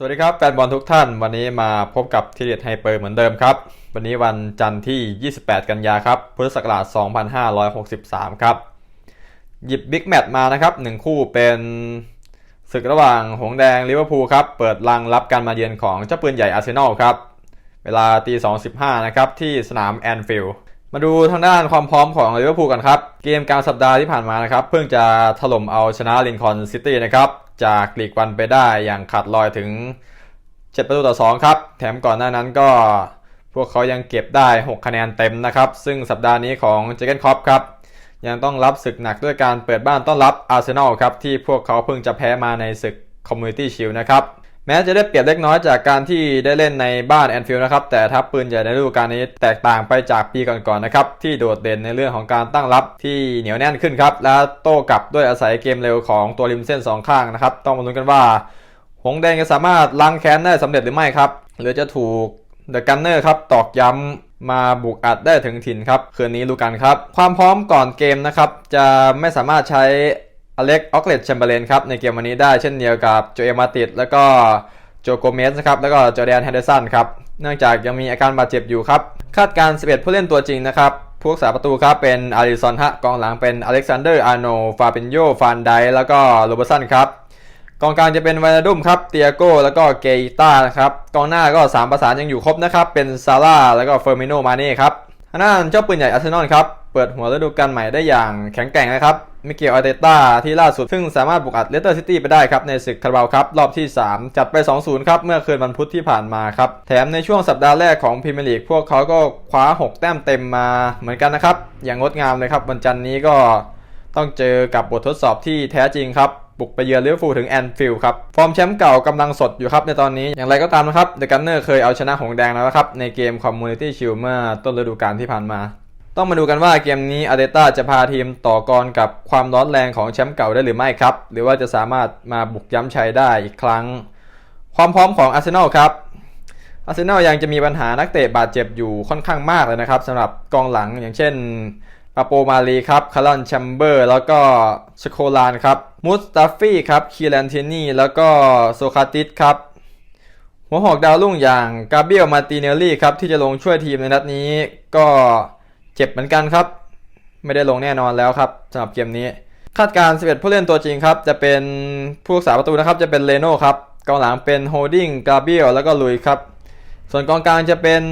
สวัสดีครับแฟนบอลทุกท่านวันนี้มาพบกับทีเด็ดไฮเปอร์เหมือนเดิมครับ วันนี้วันจันทร์ที่ 28 กันยาครับพุทธศักราช 2563 ครับ หยิบบิ๊กแมตช์มานะครับหนึ่งคู่เป็นศึกระหว่างหงส์แดงลิเวอร์พูลครับ เปิดรังรับการมาเยือนของเจ้าปืนใหญ่อาร์เซนอลครับ เวลาตี 2.15 นะครับที่สนามแอนฟิลด์มาดูทางด้านความพร้อมของลิเวอร์พูลกันครับ เกมกลางสัปดาห์ที่ผ่านมานะครับ เพิ่งจะถล่มเอาชนะลินคอล์นซิตี้นะครับ จากลีกวันไปได้อย่างขาดลอยถึง 7 ประตูต่อ 2 ครับ แถมก่อนหน้านั้นก็พวกเขายังเก็บได้ 6 คะแนนเต็มนะครับ ซึ่งสัปดาห์นี้ของเจเกนคอปครับ ยังต้องรับศึกหนักด้วยการเปิดบ้านต้อนรับอาร์เซนอลครับ ที่พวกเขาเพิ่งจะแพ้มาในศึกคอมมูนิตี้ชิลนะครับ แม้จะได้เปรียบเล็กน้อยจากการที่ได้เล่นในบ้านแอนฟิลด์นะครับ แต่ทัพปืนใหญ่ในฤดูกาลนี้แตกต่างไปจากปีก่อนๆนะครับ ที่โดดเด่นในเรื่องของการตั้งรับที่เหนียวแน่นขึ้นครับ และโต้กลับด้วยอาศัยเกมเร็วของตัวริมเส้นสองข้างนะครับ ต้องมาลุ้นกันว่า หงแดงจะสามารถล้างแค้นได้สำเร็จหรือไม่ครับหรือจะถูกเดอะกันเนอร์ครับตอกย้ำมาบุกอัดได้ถึงถิ่นครับคืนนี้รู้กันครับ ความพร้อมก่อนเกมนะครับจะไม่สามารถใช้ อเล็กออกเลตแชมเบอร์เลนครับในเกมวันนี้ได้เช่นเดียวกับโจเอมาติดแล้วก็โจโกเมสนะครับแล้วก็จอแดนแฮนเดอร์สันครับเนื่องจากยังมีอาการบาดเจ็บอยู่ครับ คาดการณ์11 ผู้เล่นตัวจริงนะครับพวกสาประตูครับเป็นอาริสันฮะกองหลังเป็นอเล็กซานเดอร์อาร์โนฟาเปนโยฟานไดแล้วก็โรเบร์สันครับกองกลางจะเป็นวานาดุมครับเตียโก้แล้วก็เกย์ต้านะครับกองหน้าก็ 3 ประสานยังอยู่ครบนะครับเป็นซาร่าแล้วก็เฟอร์มิโนมาเน่ครับทางด้านเจ้าปืนใหญ่อาร์เซนอลครับเปิดหัวฤดูกาลใหม่ได้อย่างแข็งแกร่งนะครับ มิเกลอาร์เตต้าที่ล่าสุด ซึ่งสามารถบุกอัดเลสเตอร์ซิตี้ไปได้ครับในศึกคาราบาวครับรอบที่ 3 จัดไป 2-0 ครับเมื่อคืนวันพุธที่ผ่านมาครับ แถมในช่วงสัปดาห์แรกของพรีเมียร์ลีกพวกเขาก็คว้า 6 แต้มเต็มมาเหมือนกันนะครับ อย่างงดงามเลยครับวันจันทร์นี้ก็ต้องเจอกับบททดสอบที่แท้จริงครับบุกไปเยือนลิเวอร์พูลถึงแอนฟิลด์ครับ ฟอร์มแชมป์เก่ากำลังสดอยู่ครับในตอนนี้ อย่างไรก็ตามนะครับ เดอะกันเนอร์เคยเอาชนะหงแดงแล้วนะครับ ในเกมคอมมูนิตี้ชิลเมื่อต้นฤดูกาลที่ผ่านมา ต้องมาดูกันว่าเกมนี้อาร์เตต้าจะพาทีมต่อกรกับความร้อนแรงของแชมป์เก่าได้หรือไม่ครับ หรือว่าจะสามารถมาบุกย้ำชัยได้อีกครั้ง ความพร้อมของอาร์เซนอลครับอาร์เซนอลยังจะมีปัญหานักเตะบาดเจ็บอยู่ค่อนข้างมากเลยนะครับสำหรับกองหลังอย่างเช่นปาโปมาลีครับคาร์ลอนแชมเบอร์ แล้วก็สโคลานครับมุสตาฟี่ครับคีแลนเทนี่แล้วก็โซคาติสครับหัวหอกดาวรุ่งอย่างกาเบียลมาติเนลลี่ครับที่จะลงช่วยทีมในนัดนี้ก็ เจ็บเหมือนกันครับ ไม่ได้ลงแน่นอนแล้วครับสำหรับเกมนี้ คาดการณ์11 ผู้เล่นตัวจริงครับ จะเป็นผู้รักษาประตูนะครับ จะเป็นเลโน่ครับกองหลังเป็นโฮดดิ้งกาเบียลแล้วก็ลุยครับ ส่วนกองกลางจะเป็น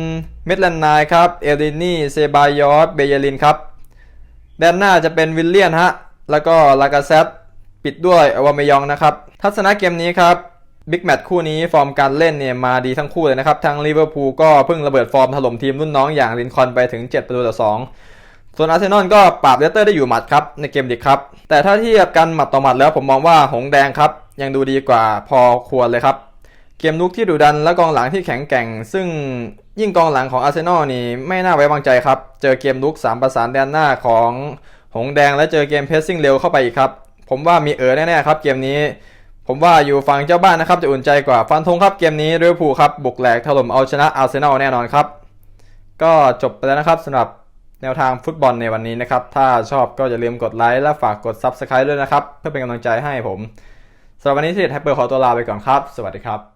เมดแลนนายครับ เอลินี่เซบายอสเบเยลินครับแดนหน้าจะเป็นวิลเลียนฮะแล้วก็ลากาเซตปิดด้วยอวามยองนะครับ ทัศนะเกมนี้ครับ บิ๊กแมตช์คู่นี้ฟอร์มการเล่นเนี่ยมาดีทั้งคู่เลยนะครับทั้งลิเวอร์พูลก็เพิ่งระเบิดฟอร์มถล่มทีมรุ่นน้องอย่างลินคอล์นไปถึง 7 ประตูต่อ 2 ส่วนอาร์เซนอลก็ปราบเลสเตอร์ได้อยู่หมัดครับในเกมดิกครับ แต่ถ้าเทียบกันหมัดต่อหมัดแล้วผมมองว่าหงแดงครับ ยังดูดีกว่าพอควรเลยครับ เกมลุกที่ดุดันและกองหลังที่แข็งแกร่ง ซึ่งยิ่งกองหลังของอาร์เซนอลนี่ไม่น่าไว้วางใจครับเจอเกมลุก3ประสานแดนหน้าของหงแดงและเจอเกมเพสซิ่งเร็วเข้าไปอีกครับผมว่ามีเออแน่ๆครับเกมนี้ ผมว่าอยู่ฝั่งเจ้าบ้านนะครับจะอุ่นใจกว่าฟันธงครับเกมนี้ลิเวอร์พูลครับบุกแหลกถล่มเอาชนะอาร์เซนอลแน่นอนครับ ก็จบไปแล้วนะครับสำหรับแนวทางฟุตบอลในวันนี้นะครับ ถ้าชอบก็อย่าลืมกดไลค์และฝากกด Subscribe ด้วยนะครับ เพื่อเป็นกำลังใจให้ผมสำหรับวันนี้ที่ไฮเปอร์ขอตัวลาไปก่อนครับ สวัสดีครับ